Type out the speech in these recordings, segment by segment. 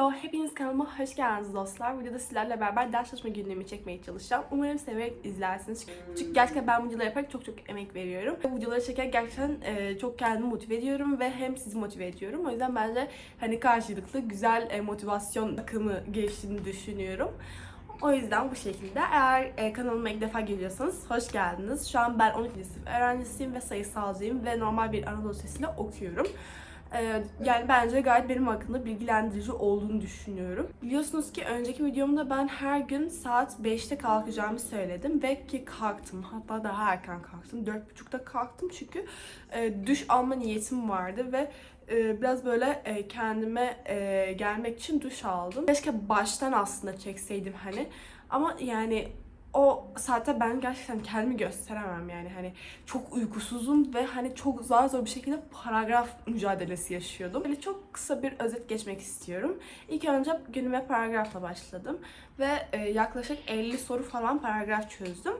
Hello, hepiniz kanalıma hoş geldiniz dostlar. Videoda sizlerle beraber ders çalışma günlüğümü çekmeye çalışacağım. Umarım severek izlersiniz. Çünkü gerçekten ben videoları yaparak çok çok emek veriyorum. Bu videoları çekerek gerçekten e, çok kendimi motive ediyorum ve hem sizi motive ediyorum. O yüzden bence hani karşılıklı güzel e, motivasyon akımı geliştiğini düşünüyorum. O yüzden bu şekilde. Eğer e, kanalıma ilk defa geliyorsanız hoş geldiniz. Şu an ben 12. sınıf öğrencisiyim ve sayısalcıyım ve normal bir Anadolu Lisesi'nde okuyorum. Ee, yani bence gayet benim hakkında bilgilendirici olduğunu düşünüyorum. Biliyorsunuz ki önceki videomda ben her gün saat 5'te kalkacağımı söyledim ve ki kalktım. Hatta daha erken kalktım. 4.30'da kalktım çünkü e, duş alma niyetim vardı ve e, biraz böyle e, kendime gelmek için duş aldım. Keşke baştan aslında çekseydim hani. Ama yani o saatte ben gerçekten kendimi gösteremem yani hani çok uykusuzum ve hani çok zor zor bir şekilde paragraf mücadelesi yaşıyordum. Böyle çok kısa bir özet geçmek istiyorum. İlk önce günüme paragrafla başladım ve e, yaklaşık 50 soru falan paragraf çözdüm.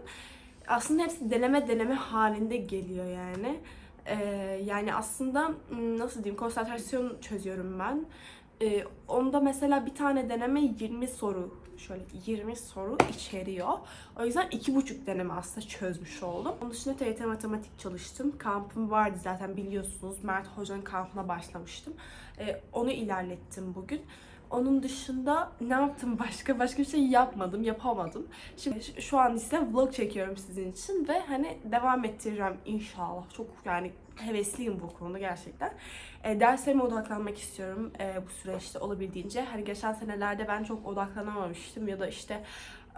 Aslında hepsi deneme deneme halinde geliyor yani. E, yani aslında nasıl diyeyim konsantrasyon çözüyorum ben. E, onda mesela bir tane deneme 20 soru şöyle 20 soru içeriyor. O yüzden iki buçuk deneme aslında çözmüş oldum. Onun dışında TYT matematik çalıştım. Kampım vardı zaten biliyorsunuz. Mert Hoca'nın kampına başlamıştım. Ee, onu ilerlettim bugün. Onun dışında ne yaptım başka? Başka bir şey yapmadım, yapamadım. Şimdi şu- an ise vlog çekiyorum sizin için ve hani devam ettireceğim inşallah. Çok yani hevesliyim bu konuda gerçekten. E, derslerime odaklanmak istiyorum e, bu süreçte olabildiğince. Hani geçen senelerde ben çok odaklanamamıştım ya da işte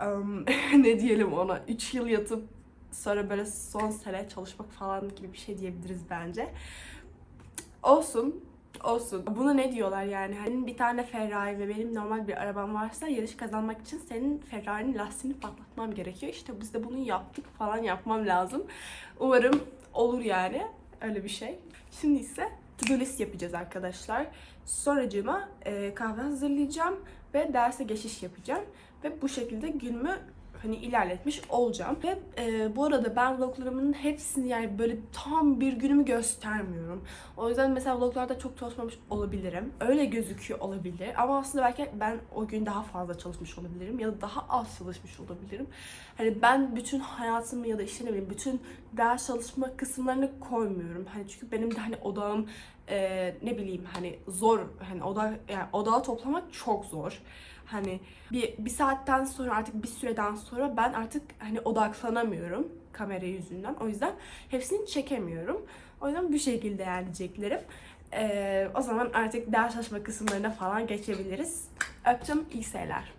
em, ne diyelim ona 3 yıl yatıp sonra böyle son sene çalışmak falan gibi bir şey diyebiliriz bence. Olsun. Olsun. Buna ne diyorlar yani? Hani bir tane Ferrari ve benim normal bir arabam varsa yarış kazanmak için senin Ferrari'nin lastiğini patlatmam gerekiyor. İşte biz de bunu yaptık falan yapmam lazım. Umarım olur yani. Öyle bir şey. Şimdi ise to-do list yapacağız arkadaşlar. Sonracığıma e, kahve hazırlayacağım ve derse geçiş yapacağım. Ve bu şekilde günümü hani ilerletmiş olacağım. Ve e, bu arada ben vloglarımın hepsini yani böyle tam bir günümü göstermiyorum. O yüzden mesela vloglarda çok çalışmamış olabilirim. Öyle gözüküyor olabilir. Ama aslında belki ben o gün daha fazla çalışmış olabilirim. Ya da daha az çalışmış olabilirim. Hani ben bütün hayatımı ya da işte ne bileyim bütün ders çalışma kısımlarını koymuyorum. Hani çünkü benim de hani odağım e, ne bileyim hani zor hani oda yani odağı toplamak çok zor. Hani bir, bir saatten sonra artık bir süreden sonra ben artık hani odaklanamıyorum kamera yüzünden. O yüzden hepsini çekemiyorum. O yüzden bu şekilde yani diyeceklerim. Ee, o zaman artık ders çalışma kısımlarına falan geçebiliriz. Öptüm, iyi seyirler.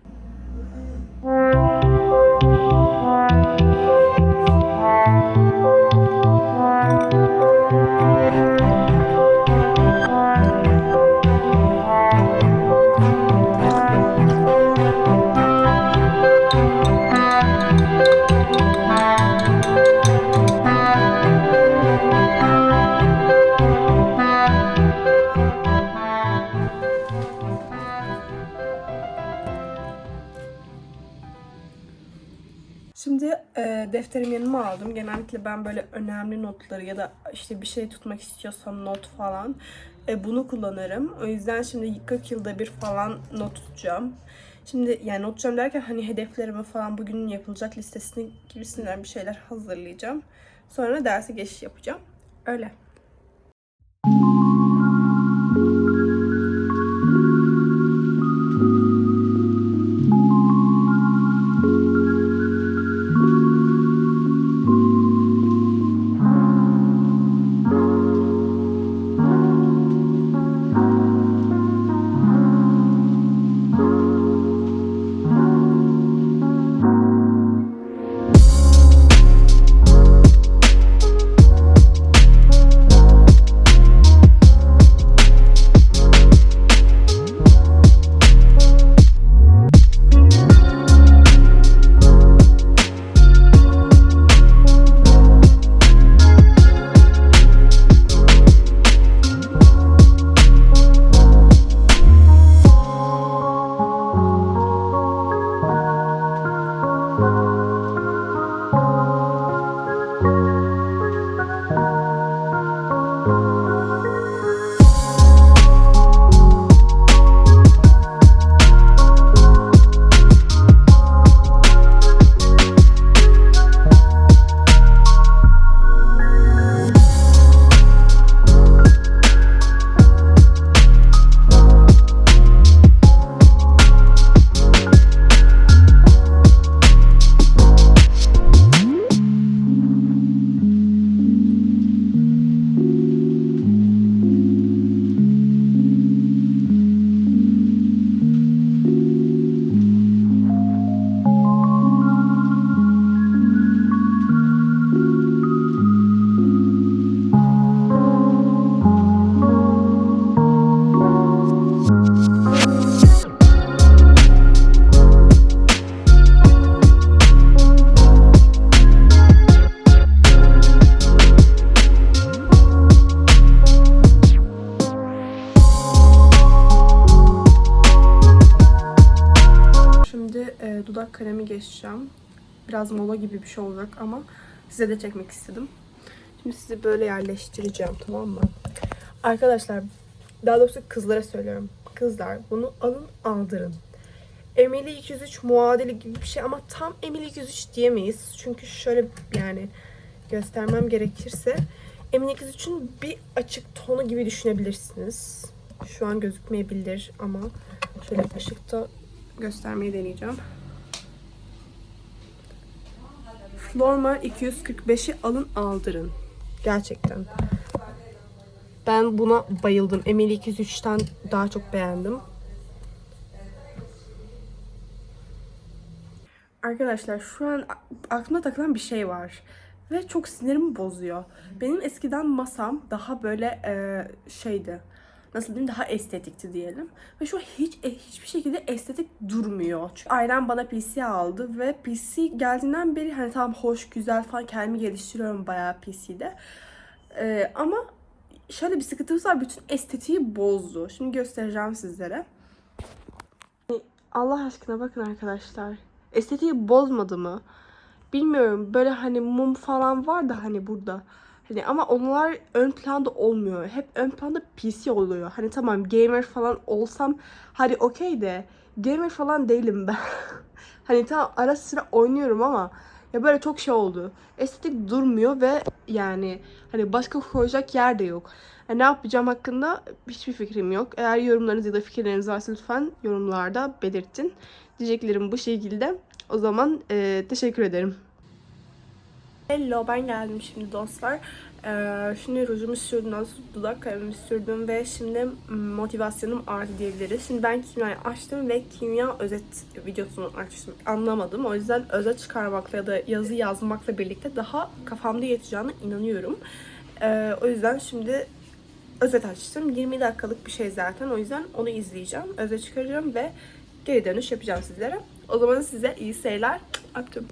E, defterimi yanıma aldım. Genellikle ben böyle önemli notları ya da işte bir şey tutmak istiyorsam not falan e, bunu kullanırım. O yüzden şimdi 40 yılda bir falan not tutacağım. Şimdi yani not tutacağım derken hani hedeflerimi falan bugünün yapılacak listesini gibisinden bir şeyler hazırlayacağım. Sonra derse geçiş yapacağım. Öyle. Kalemi geçeceğim. Biraz mola gibi bir şey olacak ama size de çekmek istedim. Şimdi sizi böyle yerleştireceğim tamam mı? Arkadaşlar daha doğrusu kızlara söylüyorum. Kızlar bunu alın aldırın. Emily 203 muadili gibi bir şey ama tam Emily 203 diyemeyiz. Çünkü şöyle yani göstermem gerekirse Emily 203'ün bir açık tonu gibi düşünebilirsiniz. Şu an gözükmeyebilir ama şöyle ışıkta göstermeyi deneyeceğim. Flormar 245'i alın aldırın. Gerçekten. Ben buna bayıldım. Emily 203'ten daha çok beğendim. Arkadaşlar şu an aklıma takılan bir şey var. Ve çok sinirimi bozuyor. Benim eskiden masam daha böyle e, şeydi. Nasıl diyeyim daha estetikti diyelim. Ve şu hiç e, hiçbir şekilde estetik durmuyor. Çünkü ailem bana PC aldı ve PC geldiğinden beri hani tamam hoş güzel falan kendimi geliştiriyorum bayağı PC'de. E, ama şöyle bir sıkıntımız var. Bütün estetiği bozdu. Şimdi göstereceğim sizlere. Allah aşkına bakın arkadaşlar. Estetiği bozmadı mı? Bilmiyorum. Böyle hani mum falan var da hani burada. Hani ama onlar ön planda olmuyor. Hep ön planda PC oluyor. Hani tamam gamer falan olsam hadi okey de gamer falan değilim ben. hani tamam ara sıra oynuyorum ama ya böyle çok şey oldu. Estetik durmuyor ve yani hani başka koyacak yer de yok. Yani ne yapacağım hakkında hiçbir fikrim yok. Eğer yorumlarınız ya da fikirleriniz varsa lütfen yorumlarda belirtin. Diyeceklerim bu şekilde. O zaman eee, teşekkür ederim. Hello ben geldim şimdi dostlar. Ee, şimdi rujumu sürdüm, dudak kalemimi sürdüm ve şimdi motivasyonum arttı diyebiliriz. Şimdi ben kimyayı açtım ve kimya özet videosunu açtım. Anlamadım. O yüzden özet çıkarmakla ya da yazı yazmakla birlikte daha kafamda yeteceğine inanıyorum. Ee, o yüzden şimdi özet açtım. 20 dakikalık bir şey zaten. O yüzden onu izleyeceğim. Özet çıkaracağım ve geri dönüş yapacağım sizlere. O zaman size iyi seyirler. Öptüm.